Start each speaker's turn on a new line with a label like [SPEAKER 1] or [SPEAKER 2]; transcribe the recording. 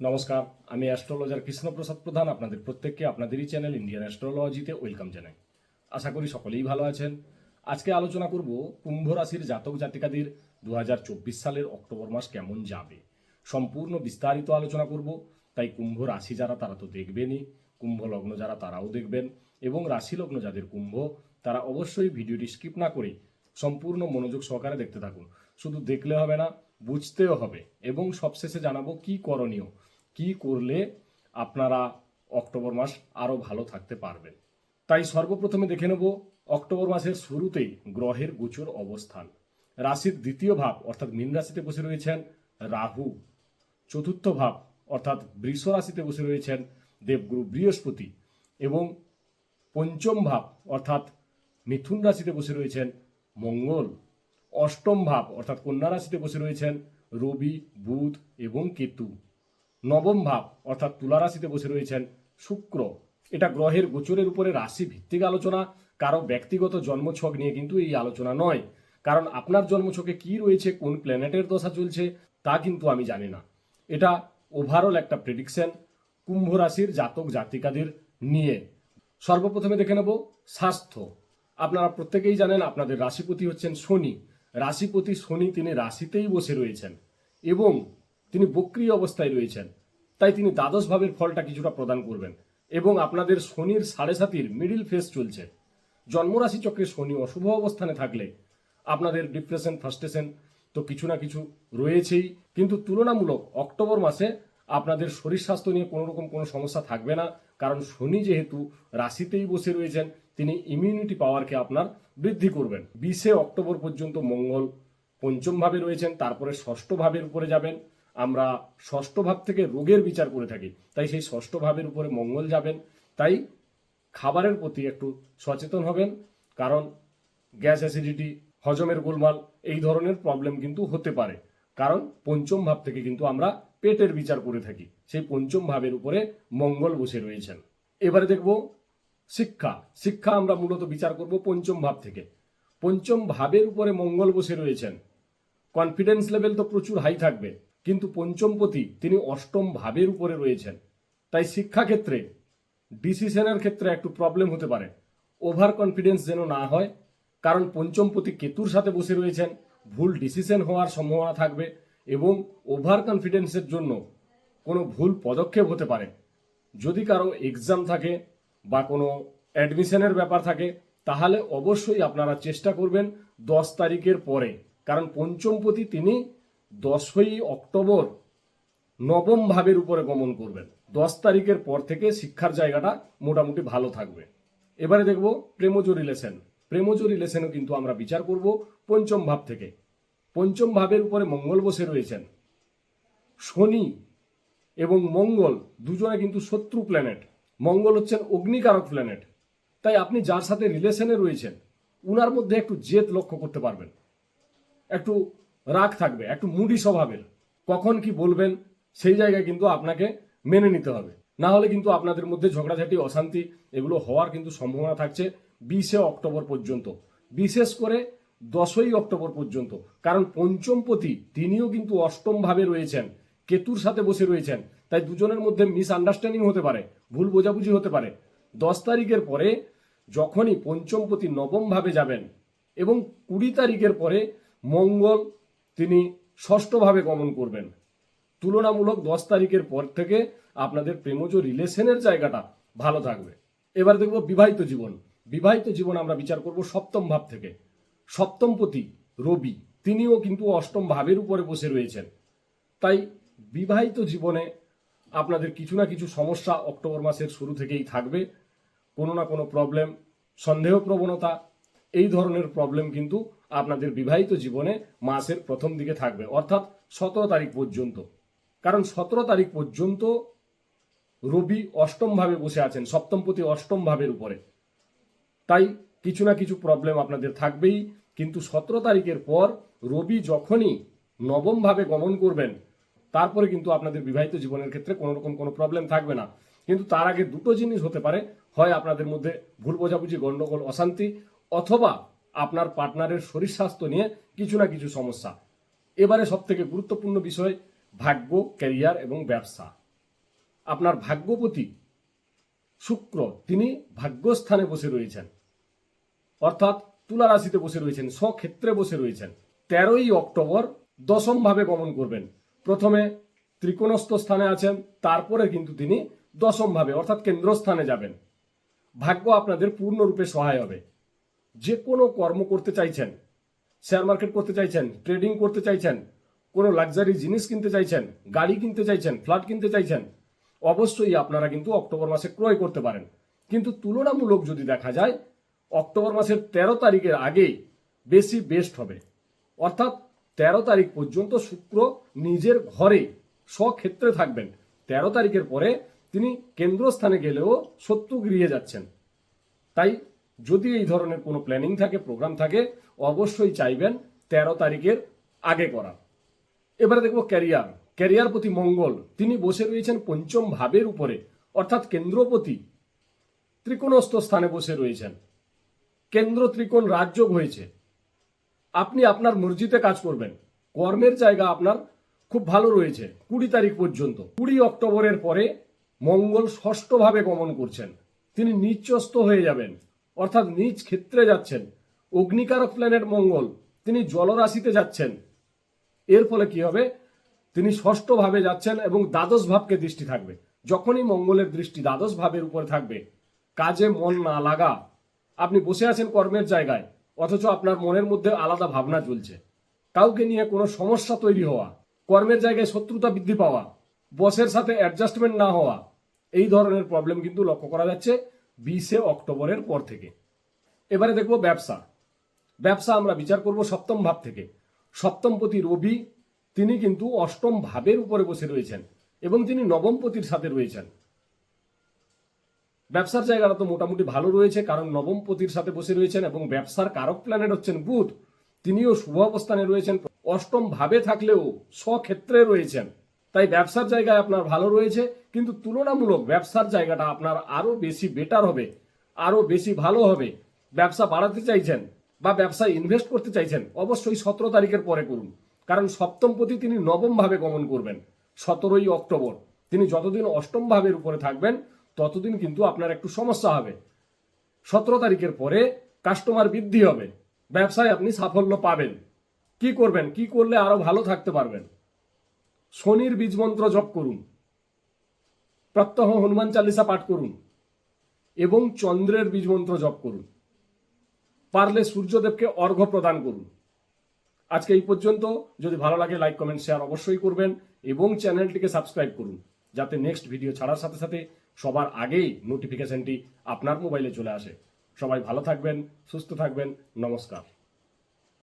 [SPEAKER 1] নমস্কার, আমি অ্যাস্ট্রোলজার কৃষ্ণপ্রসাদ প্রধান, আপনাদের প্রত্যেককে আপনাদেরই চ্যানেল ইন্ডিয়ান অ্যাস্ট্রোলজিতে ওয়েলকাম জানাই। আশা করি সকলেই ভালো আছেন। আজকে আলোচনা করব কুম্ভ রাশির জাতক জাতিকাদের দু হাজার চব্বিশ সালের অক্টোবর মাস কেমন যাবে। সম্পূর্ণ বিস্তারিত আলোচনা করব, তাই কুম্ভ রাশি যারা তারা তো দেখবেনই, কুম্ভ লগ্ন যারা তারাও দেখবেন, এবং রাশি লগ্ন যাদের কুম্ভ, তারা অবশ্যই ভিডিওটি স্কিপ না করে সম্পূর্ণ মনোযোগ সহকারে দেখতে থাকুন। শুধু দেখলে হবে না, বুঝতেও হবে, এবং সবশেষে জানাব কি করণীয় কি করলে আপনারা অক্টোবর মাস আরও ভালো থাকতে পারবেন? তাই সর্বপ্রথমে দেখে নেব অক্টোবর মাসের শুরুতেই গ্রহের গোচর অবস্থান। রাশির দ্বিতীয় ভাব অর্থাৎ মীন রাশিতে বসে রয়েছেন রাহু। চতুর্থ ভাব অর্থাৎ বৃষ রাশিতে বসে রয়েছেন দেবগুরু বৃহস্পতি। এবং পঞ্চম ভাব অর্থাৎ মিথুন রাশিতে বসে রয়েছেন মঙ্গল। অষ্টম ভাব অর্থাৎ কন্যা রাশিতে বসে রয়েছেন রবি, বুধ এবং কেতু। নবম ভাব, অর্থাৎ তুলা রাশিতে বসে রয়েছেন শুক্র। এটা গ্রহের গোচরের উপরে রাশি ভিত্তিক আলোচনা, কারও ব্যক্তিগত জন্মছক নিয়ে কিন্তু এই আলোচনা নয়। কারণ আপনার জন্মছকে কি রয়েছে, কোন প্ল্যানেটের দশা চলছে, তা কিন্তু আমি জানি না। এটা ওভারঅল একটা প্রেডিকশন কুম্ভ রাশির জাতক জাতিকাদের নিয়ে। সর্বপ্রথমে দেখে নেব স্বাস্থ্য। আপনারা প্রত্যেকেই জানেন আপনাদের রাশিপতি হচ্ছেন শনি। রাশিপতি শনি তিনি রাশিতেই বসে রয়েছেন। এবং তিনি বক্রিয় অবস্থায় রয়েছেন। তাই তিনি দ্বাদশ ভাবের ফলটা কিছুটা প্রদান করবেন এবং আপনাদের শনির সাড়ে সাতির মিডিল ফেস চলছে। জন্মরাশি চক্রে শনি অশুভ অবস্থানে থাকলে আপনাদের ডিপ্রেশন ফার্স্টেশন তো কিছু না কিছু রয়েছেই। কিন্তু তুলনামূলক অক্টোবর মাসে আপনাদের শরীর স্বাস্থ্য নিয়ে কোনো রকম কোনো সমস্যা থাকবে না। কারণ শনি যেহেতু রাশিতেই বসে রয়েছেন, তিনি ইমিউনিটি পাওয়ারকে আপনার বৃদ্ধি করবেন। বিশে অক্টোবর পর্যন্ত মঙ্গল পঞ্চম ভাবে রয়েছেন, তারপরে ষষ্ঠ ভাবের উপরে যাবেন। আমরা ষষ্ঠ ভাব থেকে রোগের বিচার করে থাকি। তাই সেই ষষ্ঠ ভাবের উপরে মঙ্গল যাবেন। তাই খাবারের প্রতি একটু সচেতন হবেন। কারণ গ্যাস অ্যাসিডিটি, হজমের গোলমাল এই ধরনের প্রবলেম কিন্তু হতে পারে। কারণ পঞ্চম ভাব থেকে কিন্তু আমরা পেটের বিচার করে থাকি। সেই পঞ্চম ভাবের উপরে মঙ্গল বসে রয়েছেন। এবারে দেখব শিক্ষা। শিক্ষা আমরা মূলত বিচার করব পঞ্চম ভাব থেকে। পঞ্চম ভাবের উপরে মঙ্গল বসে রয়েছেন। কনফিডেন্স লেভেল তো প্রচুর হাই থাকবে। কিন্তু পঞ্চমপতি তিনি অষ্টম ভাবের উপরে রয়েছেন। তাই শিক্ষাক্ষেত্রে, ডিসিশনের ক্ষেত্রে একটু প্রবলেম হতে পারে। ওভার কনফিডেন্স যেন না হয়, কারণ পঞ্চমপতি কেতুর সাথে বসে রয়েছেন, ভুল ডিসিশন হওয়ার সম্ভাবনা থাকবে এবং ওভার কনফিডেন্সের জন্য কোনো ভুল পদক্ষেপ হতে পারে। যদি কারও এক্সাম থাকে বা কোনো অ্যাডমিশনের ব্যাপার থাকে, তাহলে অবশ্যই আপনারা চেষ্টা করবেন দশ তারিখের পরে। কারণ পঞ্চমপতি তিনি দশই অক্টোবর নবম ভাবের উপরে গমন করবেন। দশ তারিখের পর থেকে শিক্ষার জায়গাটা মোটামুটি ভালো থাকবে। এবারে দেখব প্রেমজ রিলেশন প্রেমজ রিলেশনও কিন্তু আমরা বিচার করব পঞ্চম ভাব থেকে। পঞ্চম ভাবের উপরে মঙ্গল বসে রয়েছেন। শনি এবং মঙ্গল দুজনে কিন্তু শত্রু প্ল্যানেট মঙ্গল হচ্ছেন অগ্নিকারক প্ল্যানেট তাই আপনি যার সাথে রিলেশনে রয়েছেন, উনার মধ্যে একটু জেদ লক্ষ্য করতে পারবেন। একটু রাগ থাকবে, একটু মুডি স্বভাবের। কখন কি বলবেন, সেই জায়গায় কিন্তু আপনাকে মেনে নিতে হবে। না হলে কিন্তু আপনাদের মধ্যে ঝগড়াঝাটি, অশান্তি, এগুলো হওয়ার কিন্তু সম্ভাবনা থাকছে বিশে অক্টোবর পর্যন্ত। বিশেষ করে দশই অক্টোবর পর্যন্ত। কারণ পঞ্চমপতি তিনিও কিন্তু অষ্টম ভাবে রয়েছেন। কেতুর সাথে বসে রয়েছেন। তাই দুজনের মধ্যে মিস আন্ডারস্ট্যান্ডিং হতে পারে, ভুল বোঝাবুঝি হতে পারে। দশ তারিখের পরে যখনই পঞ্চমপতি নবম ভাবে যাবেন এবং কুড়ি তারিখের পরে মঙ্গল তিনি ষষ্ঠভাবে গমন করবেন। তুলনামূলক দশ তারিখের পর থেকে আপনাদের প্রেমজ রিলেশনের জায়গাটা ভালো থাকবে। এবার দেখব বিবাহিত জীবন। বিবাহিত জীবন আমরা বিচার করব সপ্তম ভাব থেকে। সপ্তম সপ্তমপতি রবি, তিনিও কিন্তু অষ্টম ভাবের উপরে বসে রয়েছেন। তাই বিবাহিত জীবনে আপনাদের কিছু না কিছু সমস্যা অক্টোবর মাসের শুরু থেকেই থাকবে। কোনো না কোনো প্রবলেম সন্দেহ প্রবণতা এই ধরনের প্রবলেম কিন্তু আপনাদের বিবাহিত জীবনে মাসের প্রথম দিকে থাকবে, অর্থাৎ সতেরো তারিখ পর্যন্ত। কারণ সতেরো তারিখ পর্যন্ত রবি অষ্টম ভাবে বসে আছেন, সপ্তমপতি অষ্টম ভাবের উপরে। তাই কিছু না কিছু প্রবলেম আপনাদের থাকবেই, কিন্তু সতেরো তারিখের পর রবি যখনই নবম ভাবে গমন করবেন, তারপরে কিন্তু আপনাদের বিবাহিত জীবনের ক্ষেত্রে কোনো রকম কোনো প্রবলেম থাকবে না। কিন্তু তার আগে দুটো জিনিস হতে পারে, হয় আপনাদের মধ্যে ভুল বোঝাবুঝি, গন্ডগোল, অশান্তি, অথবা আপনার পার্টনারের শরীর স্বাস্থ্য নিয়ে কিছু না কিছু সমস্যা। এবারে সব থেকে গুরুত্বপূর্ণ বিষয়, ভাগ্য ক্যারিয়ার এবং ব্যবসা। আপনার ভাগ্যপতি শুক্র, তিনি ভাগ্যস্থানে বসে রয়েছেন। অর্থাৎ তুলা রাশিতে বসে রয়েছেন, স্বক্ষেত্রে বসে রয়েছেন। তেরোই অক্টোবর দশম ভাবে গমন করবেন। প্রথমে ত্রিকোণস্থ স্থানে আছেন, তারপরে কিন্তু তিনি দশম ভাবে অর্থাৎ কেন্দ্রস্থানে যাবেন। ভাগ্য আপনাদের পূর্ণরূপে সহায় হবে। যে কোনো কর্ম করতে চাইছেন শেয়ার মার্কেট করতে চাইছেন ট্রেডিং করতে চাইছেন, কোনো লাক্সারি জিনিস কিনতে চাইছেন, গাড়ি কিনতে চাইছেন ফ্ল্যাট কিনতে চাইছেন, অবশ্যই আপনারা কিন্তু অক্টোবর মাসে ক্রয় করতে পারেন। কিন্তু তুলনামূলক যদি দেখা যায়, অক্টোবর মাসের তেরো তারিখের আগে বেশি বেস্ট হবে। অর্থাৎ তেরো তারিখ পর্যন্ত শুক্র নিজের ঘরে স্বক্ষেত্রে থাকবেন। তেরো তারিখের পরে তিনি কেন্দ্রস্থানে গেলেও শত্রু গৃহে যাচ্ছেন। তাই যদি এই ধরনের কোনো প্ল্যানিং থাকে প্রোগ্রাম থাকে, অবশ্যই চাইবেন তেরো তারিখের আগে করা। এবারে দেখব ক্যারিয়ার ক্যারিয়ার প্রতি মঙ্গল। তিনি বসে রয়েছেন পঞ্চম ভাবের উপরে। অর্থাৎ কেন্দ্রপতি ত্রিকোণস্থ স্থানে বসে রয়েছেন। কেন্দ্র ত্রিকোণ রাজযোগ হয়েছে। আপনি আপনার মর্জিতে কাজ করবেন। কর্মের জায়গা আপনার খুব ভালো রয়েছে, কুড়ি তারিখ পর্যন্ত। কুড়ি অক্টোবরের পরে মঙ্গল ষষ্ঠভাবে গমন করছেন। তিনি নিচস্ত হয়ে যাবেন। অর্থাৎ নিজ ক্ষেত্রে যাচ্ছেন। অগ্নিকারক প্ল্যানেট মঙ্গল, তিনি জলরাশিতে যাচ্ছেন। এর ফলে কি হবে? তিনি ষষ্ঠ ভাবে যাচ্ছেন এবং দ্বাদশ ভাবকে দৃষ্টি থাকবে। যখনই মঙ্গলের দৃষ্টি দ্বাদশ ভাবের উপরে থাকবে, কাজে মন না লাগা। আপনি বসে আছেন কর্মের জায়গায়, অথচ আপনার মনের মধ্যে আলাদা ভাবনা চলছে কাউকে নিয়ে কোনো সমস্যা তৈরি হওয়া, কর্মের জায়গায় শত্রুতা বৃদ্ধি পাওয়া বসের সাথে অ্যাডজাস্টমেন্ট না হওয়া, এই ধরনের প্রবলেম কিন্তু লক্ষ্য করা যাচ্ছে। বিশে অক্টোবরের পর থেকে। এবারে দেখব ব্যবসা। ব্যবসা আমরা বিচার করব সপ্তম ভাব থেকে। সপ্তমপতি রবি, তিনি কিন্তু অষ্টম ভাবের উপরে বসে রয়েছেন এবং তিনি নবমপতির সাথে রয়েছেন। ব্যবসার জায়গাটা তো মোটামুটি ভালো রয়েছে, কারণ নবমপতির সাথে বসে রয়েছেন এবং ব্যবসার কারক প্ল্যানেট হচ্ছেন বুধ। তিনিও শুভ অবস্থানে রয়েছেন। অষ্টম ভাবে থাকলেও স্বক্ষেত্রে রয়েছেন। তাই ব্যবসার জায়গায় আপনার ভালো রয়েছে কিন্তু তুলনামূলক ব্যবসার জায়গাটা আপনার আরও বেশি বেটার হবে, আরও বেশি ভালো হবে। ব্যবসা বাড়াতে চাইছেন বা ব্যবসায় ইনভেস্ট করতে চাইছেন, অবশ্যই সতেরো তারিখের পরে করুন। কারণ সপ্তমপতি তিনি নবম ভাবে গমন করবেন, সতেরোই অক্টোবর। তিনি যতদিন অষ্টম ভাবের উপরে থাকবেন, ততদিন কিন্তু আপনার একটু সমস্যা হবে। সতেরো তারিখের পরে কাস্টমার বৃদ্ধি হবে, ব্যবসায় আপনি সাফল্য পাবেন। কি করবেন? কি করলে আরও ভালো থাকতে পারবেন? শনির বীজমন্ত্র জপ করুন। প্রত্যহ হনুমান চালিসা পাঠ করুন এবং চন্দ্রের বীজমন্ত্র জপ করুন। পারলে সূর্যদেবকে অর্ঘ্য প্রদান করুন। আজকে এই পর্যন্ত। যদি ভালো লাগে লাইক কমেন্ট শেয়ার অবশ্যই করবেন এবং চ্যানেলটিকে সাবস্ক্রাইব করুন যাতে নেক্সট ভিডিও ছাড়ার সাথে সাথে সবার আগেই নোটিফিকেশনটি আপনার মোবাইলে চলে আসে। সবাই ভালো থাকবেন, সুস্থ থাকবেন। নমস্কার।